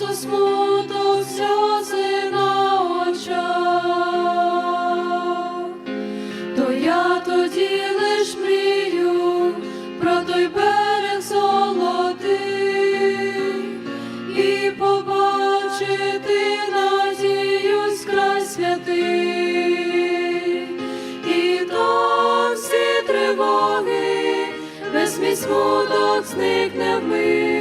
часто смуток то я тоді лиш мрію про той берег і побачити надію край святий, і там всі тривоги, весь мій смуток зникне вмить,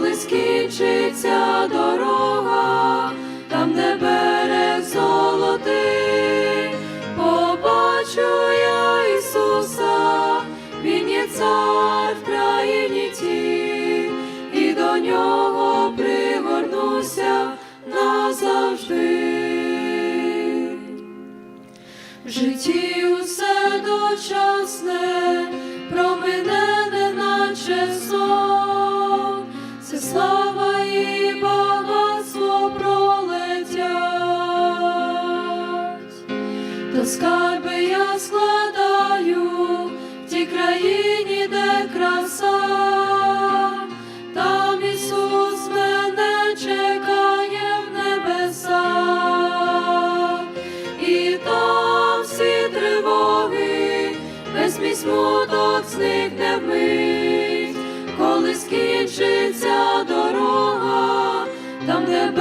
коли скінчиться дорога, там, де берег золотий, побачу я Ісуса, Він є цар в країні тій, і до нього пригорнуся назавжди. В житті усе дочасне, скарби я складаю в тій країні, де краса, там Ісус мене чекає в небесах, і там всі тривоги, весь мій смуток зникне вмить, коли скінчиться дорога, там, де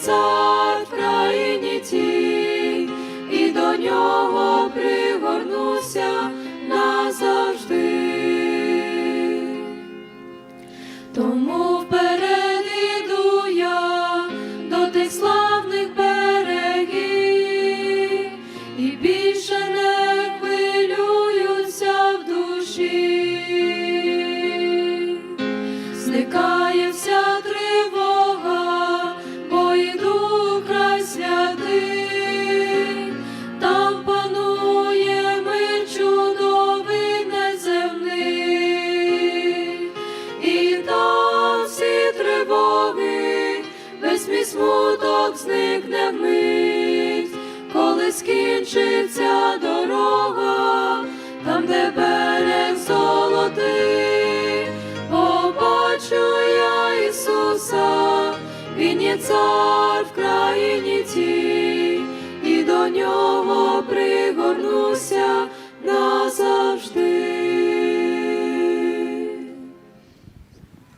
Цар в країні тій, і до нього пригорнуся назавжди. Тому вперед смуток зникне вмить, коли скінчиться дорога, там, де берег золотий, побачу я Ісуса, Він є цар в країні тій, і до нього при